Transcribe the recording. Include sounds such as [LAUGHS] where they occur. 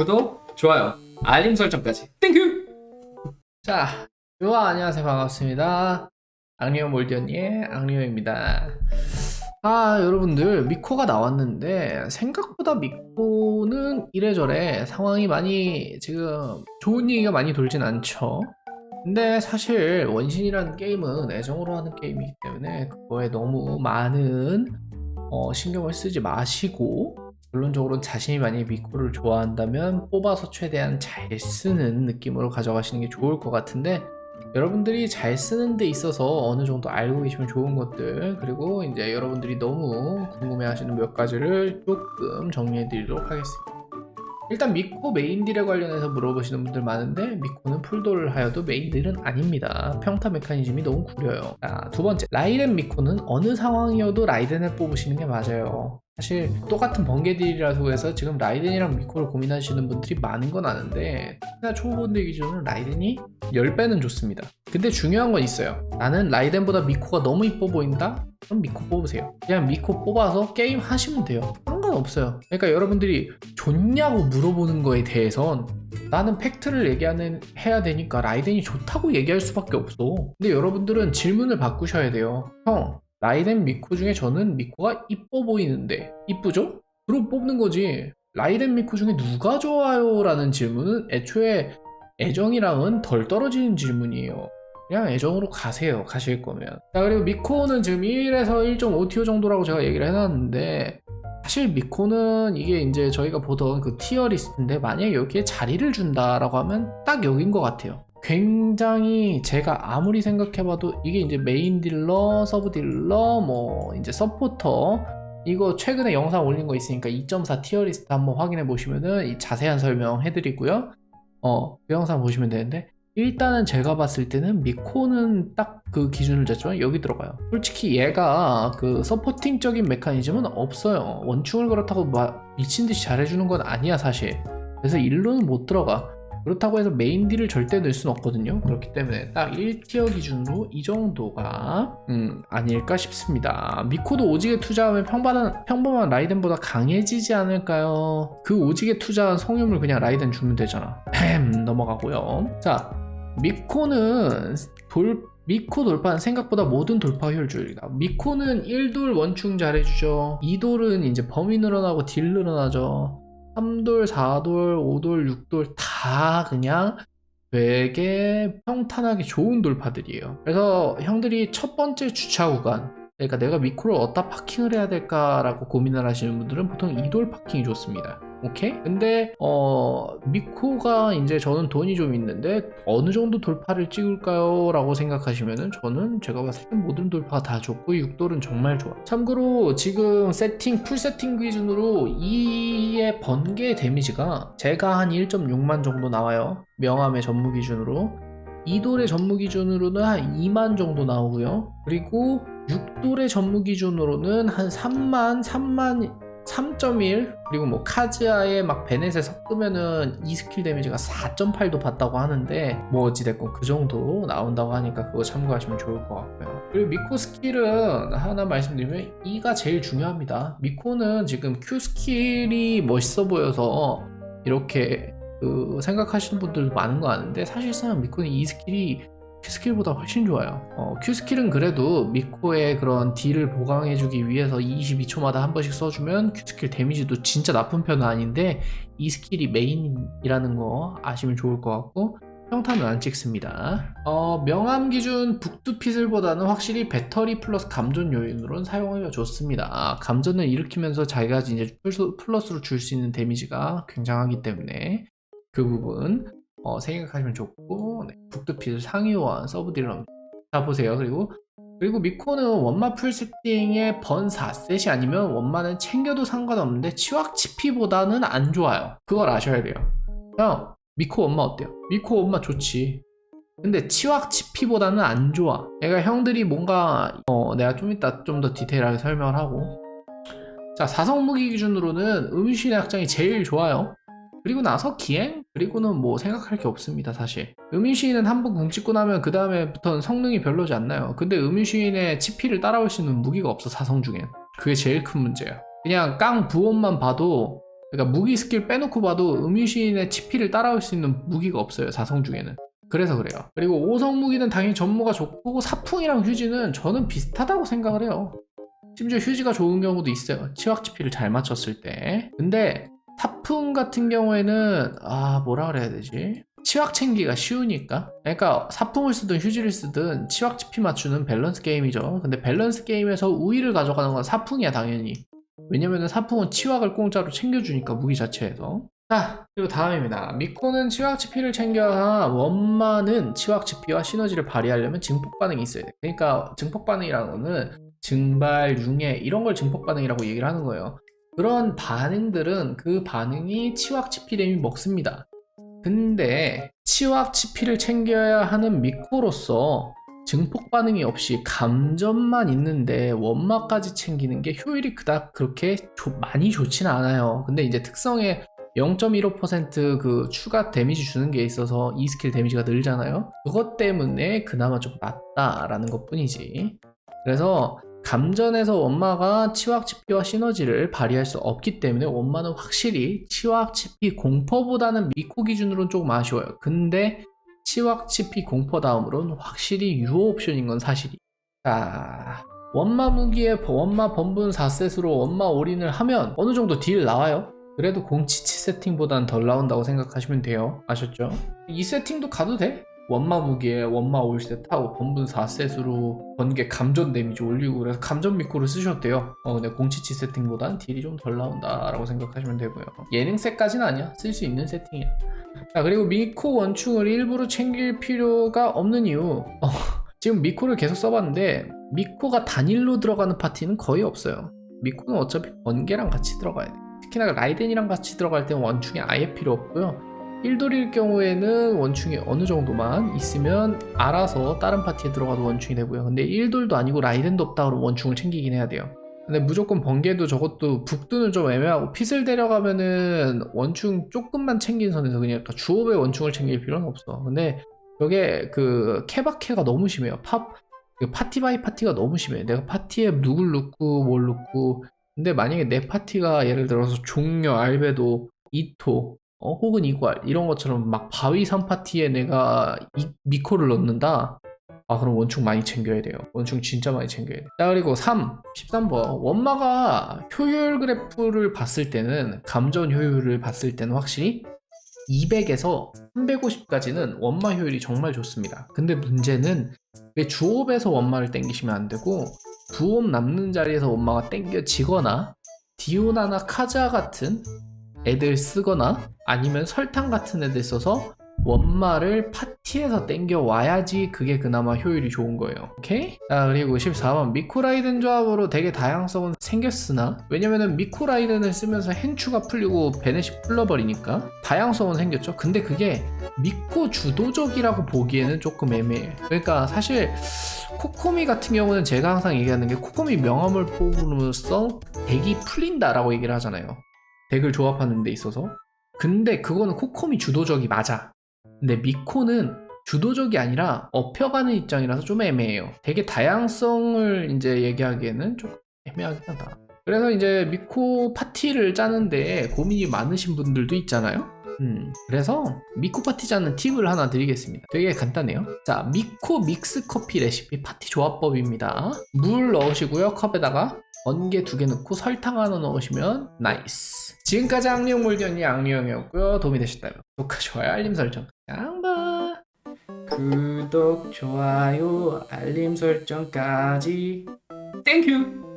구독, 좋아요, 알림 설정까지. 땡큐! 자, 좋아, 안녕하세요. 반갑습니다. 악리오 몰디언의 악리오입니다. 아, 여러분들, 미코가 나왔는데, 생각보다 미코는 이래저래 상황이 많이, 지금, 좋은 얘기가 많이 돌진 않죠. 근데 사실, 원신이라는 게임은 애정으로 하는 게임이기 때문에, 그거에 너무 많은, 어, 신경을 쓰지 마시고, 결론적으로는 자신이 만약에 미코를 좋아한다면 뽑아서 최대한 잘 쓰는 느낌으로 가져가시는 게 좋을 것 같은데 여러분들이 잘 쓰는 데 있어서 어느 정도 알고 계시면 좋은 것들 그리고 이제 여러분들이 너무 궁금해 하시는 몇 가지를 조금 정리해 드리도록 하겠습니다. 일단 미코 메인 딜에 관련해서 물어보시는 분들 많은데 미코는 풀돌을 하여도 메인 딜은 아닙니다. 평타 메커니즘이 너무 구려요. 자, 두 번째 라이덴 미코는 어느 상황이어도 라이덴을 뽑으시는 게 맞아요. 사실 똑같은 번개 딜이라고 해서 지금 라이덴이랑 미코를 고민하시는 분들이 많은 건 아는데 특히나 초보분들 기준으로 라이덴이 10배는 좋습니다. 근데 중요한 건 있어요. 나는 라이덴보다 미코가 너무 이뻐 보인다? 그럼 미코 뽑으세요. 그냥 미코 뽑아서 게임 하시면 돼요. 상관없어요. 그러니까 여러분들이 좋냐고 물어보는 거에 대해선 나는 팩트를 얘기하는 해야 되니까 라이덴이 좋다고 얘기할 수밖에 없어. 근데 여러분들은 질문을 바꾸셔야 돼요. 형, 라이덴 미코 중에 저는 미코가 이뻐 보이는데 이쁘죠? 그럼 뽑는 거지. 라이덴 미코 중에 누가 좋아요? 라는 질문은 애초에 애정이랑은 덜 떨어지는 질문이에요. 그냥 애정으로 가세요. 가실 거면. 자, 그리고 미코는 지금 1에서 1.5티어 정도라고 제가 얘기를 해놨는데 사실 미코는 이게 이제 저희가 보던 그 티어 리스트인데 만약에 여기에 자리를 준다라고 하면 딱 여긴 것 같아요. 굉장히 제가 아무리 생각해봐도 이게 이제 메인 딜러, 서브 딜러, 뭐 이제 서포터 이거 최근에 영상 올린 거 있으니까 2.4 티어 리스트 한번 확인해 보시면은 이 자세한 설명 해드리고요. 어, 그 영상 보시면 되는데 일단은 제가 봤을 때는 미코는 딱 그 기준을 잡지만 여기 들어가요. 솔직히 얘가 그 서포팅적인 메커니즘은 없어요. 원충을 그렇다고 막 미친 듯이 잘해주는 건 아니야 사실. 그래서 일로는 못 들어가. 그렇다고 해서 메인 딜을 절대 넣을 수는 없거든요. 그렇기 때문에 딱 1티어 기준으로 이 정도가 음, 아닐까 싶습니다. 미코도 오지게 투자하면 평범한, 평범한 라이덴보다 강해지지 않을까요? 그 오지게 투자한 성유물 그냥 라이덴 주면 되잖아. 햄 넘어가고요. 자, 미코는 돌 미코 돌파는 생각보다 모든 돌파 효율적이다. 미코는 1돌 원충 잘해주죠. 2돌은 이제 범위 늘어나고 딜 늘어나죠. 3돌, 4돌, 5돌, 6돌 다 그냥 되게 평탄하게 좋은 돌파들이에요. 그래서 형들이 첫 번째 주차 구간, 그러니까 내가 미코를 어디다 파킹을 해야 될까라고 고민을 하시는 분들은 보통 2돌 파킹이 좋습니다. 오케이? 근데 어 미코가 이제 저는 돈이 좀 있는데 어느 정도 돌파를 찍을까요? 라고 생각하시면은 저는 제가 봤을 때 모든 돌파가 다 좋고 6돌은 정말 좋아 참고로 지금 세팅 풀 세팅 기준으로 이의 번개 데미지가 제가 한 1.6만 정도 나와요 명함의 전무 기준으로 2돌의 전무 기준으로는 한 2만 정도 나오고요 그리고 6돌의 전무 기준으로는 한 3만 3만 3.1 그리고 뭐 카즈아에 막 베넷에 섞으면은 이 스킬 데미지가 4.8도 봤다고 하는데 뭐 어찌됐건 그 정도 나온다고 하니까 그거 참고하시면 좋을 것 같고요. 그리고 미코 스킬은 하나 말씀드리면 E가 제일 중요합니다. 미코는 지금 Q 스킬이 멋있어 보여서 이렇게 그 생각하시는 분들도 많은 거 아는데 사실상 미코는 E 스킬이 Q 스킬보다 훨씬 좋아요. 어, Q 스킬은 그래도 미코의 그런 딜을 보강해주기 위해서 22초마다 한 번씩 써주면 Q 스킬 데미지도 진짜 나쁜 편은 아닌데 이 스킬이 메인이라는 거 아시면 좋을 것 같고 평타는 안 찍습니다. 어, 명암 기준 북두피슬보다는 확실히 배터리 플러스 감전 요인으로는 사용하기가 좋습니다. 아, 감전을 일으키면서 자기가 이제 플러스- 플러스로 줄 수 있는 데미지가 굉장하기 때문에 그 부분 어, 생각하시면 좋고 네, 북두피를 상위호환 서브딜러 자 보세요. 그리고 그리고 미코는 원마 풀 세팅의 번 4셋이 아니면 원마는 챙겨도 상관없는데 치확 치피보다는 안 좋아요. 그걸 아셔야 돼요. 형 미코 원마 어때요? 미코 원마 좋지. 근데 치확 치피보다는 안 좋아. 얘가 형들이 뭔가 어, 내가 좀 이따 좀 더 디테일하게 설명을 하고. 자 사성 무기 기준으로는 음신의 확장이 제일 좋아요. 그리고 나서 기행? 그리고는 뭐 생각할 게 없습니다, 사실. 음유시인은 한번궁 찍고 나면 그 다음에부터는 성능이 별로지 않나요? 근데 음유시인의 치피를 따라올 수 있는 무기가 없어, 사성 중엔. 그게 제일 큰 문제야. 그냥 깡 부원만 봐도 그러니까 무기 스킬 빼놓고 봐도 음유신의 치피를 따라올 수 있는 무기가 없어요. 사성 중에는. 그래서 그래요. 그리고 5성 무기는 당연히 전무가 좋고 사풍이랑 휴지는 저는 비슷하다고 생각을 해요. 심지어 휴지가 좋은 경우도 있어요. 치확 치피를 잘 맞췄을 때. 근데 사풍 같은 경우에는 아 뭐라 그래야 되지? 치확 챙기가 쉬우니까. 그러니까 사풍을 쓰든 휴지를 쓰든 치확 치피 맞추는 밸런스 게임이죠. 근데 밸런스 게임에서 우위를 가져가는 건 사풍이야 당연히. 왜냐면은 사풍은 치확을 공짜로 챙겨주니까 무기 자체에서. 자 그리고 다음입니다. 미코는 치확 치피를 챙겨야 원마는 치확 치피와 시너지를 발휘하려면 증폭 반응이 있어야 돼. 그러니까 증폭 반응이라는 거는 증발, 융해 이런 걸 증폭 반응이라고 얘기를 하는 거예요. 그런 반응들은 그 반응이 치확 치피렘이 먹습니다. 근데 치확 치피를 챙겨야 하는 미코로서 증폭 반응이 없이 감전만 있는데 원마까지 챙기는 게 효율이 그닥 그렇게 좋- 많이 좋지는 않아요. 근데 이제 특성에 0.15%그 추가 데미지 주는 게 있어서 이 스킬 데미지가 늘잖아요. 그것 때문에 그나마 좀 낫다라는 것 뿐이지. 그래서 감전에서 원마가 치확치피와 시너지를 발휘할 수 없기 때문에 원마는 확실히 치확치피 공포보다는 미코 기준으로는 조금 아쉬워요. 근데 치확치피 공포 다음으로는 확실히 유효 옵션인 건 사실이. 자, 원마 무기에 원마 번분 4셋으로 원마 올인을 하면 어느 정도 딜 나와요. 그래도 공치치 세팅보다는 덜 나온다고 생각하시면 돼요. 아셨죠? 이 세팅도 가도 돼? 원마 무기에 원마 올셋하고 번분 4셋으로 번개 감전 데미지 올리고 그래서 감전 미코를 쓰셔도 돼요. 어, 근데 공치치 세팅보다는 딜이 좀 덜 나온다 라고 생각하시면 되고요. 예능 셋까지는 아니야. 쓸 수 있는 세팅이야. 자, 그리고 미코 원충을 일부러 챙길 필요가 없는 이유. 어, [LAUGHS] 지금 미코를 계속 써봤는데 미코가 단일로 들어가는 파티는 거의 없어요. 미코는 어차피 번개랑 같이 들어가야 돼. 특히나 라이덴이랑 같이 들어갈 때는 원충이 아예 필요 없고요. 1돌일 경우에는 원충이 어느 정도만 있으면 알아서 다른 파티에 들어가도 원충이 되고요. 근데 1돌도 아니고 라이덴도 없다 그러면 원충을 챙기긴 해야 돼요. 근데 무조건 번개도 저것도 북두는 좀 애매하고 핏을 데려가면은 원충 조금만 챙긴 선에서 그냥 주업의 원충을 챙길 필요는 없어. 근데 저게 그 케바케가 너무 심해요. 팝, 그 파티 바이 파티가 너무 심해. 내가 파티에 누굴 넣고 뭘 넣고 근데 만약에 내 파티가 예를 들어서 종려, 알베도, 이토 어, 혹은 이괄 이런 것처럼 막 바위 3파티에 내가 이, 미코를 넣는다? 아 그럼 원충 많이 챙겨야 돼요. 원충 진짜 많이 챙겨야 돼자 그리고 3 13번. 원마가 효율 그래프를 봤을 때는 감전 효율을 봤을 때는 확실히 200에서 350까지는 원마 효율이 정말 좋습니다. 근데 문제는 왜 주옵에서 원마를 땡기시면 안 되고 부업 남는 자리에서 원마가 땡겨지거나 디오나나 카자 같은 애들 쓰거나 아니면 설탕 같은 애들 써서 원마를 파티에서 땡겨 와야지 그게 그나마 효율이 좋은 거예요. 오케이? 자, 그리고 14번 미코라이든 조합으로 되게 다양성은 생겼으나 왜냐면은 미코라이든을 쓰면서 hen추가 풀리고 베넷이 풀려버리니까 다양성은 생겼죠. 근데 그게 미코 주도적이라고 보기에는 조금 애매해. 그러니까 사실 코코미 같은 경우는 제가 항상 얘기하는 게 코코미 명함을 뽑으면서 덱이 풀린다라고 얘기를 하잖아요. 덱을 조합하는 데 있어서. 근데 그거는 코코미 주도적이 맞아. 근데 미코는 주도적이 아니라 업혀가는 입장이라서 좀 애매해요. 되게 다양성을 이제 얘기하기에는 좀 애매하긴 하다. 그래서 이제 미코 파티를 짜는데 고민이 많으신 분들도 있잖아요. 음, 그래서 미코 파티 짜는 팁을 하나 드리겠습니다. 되게 간단해요. 자, 미코 믹스 커피 레시피 파티 조합법입니다. 물 넣으시고요. 컵에다가 번개 두 개 넣고 설탕 하나 넣으시면 나이스. 지금까지 악령 몰견이 악령이었고요. 도움이 되셨다면 구독과 좋아요, 알림 설정. 양바. 구독, 좋아요, 알림 설정까지. 땡큐.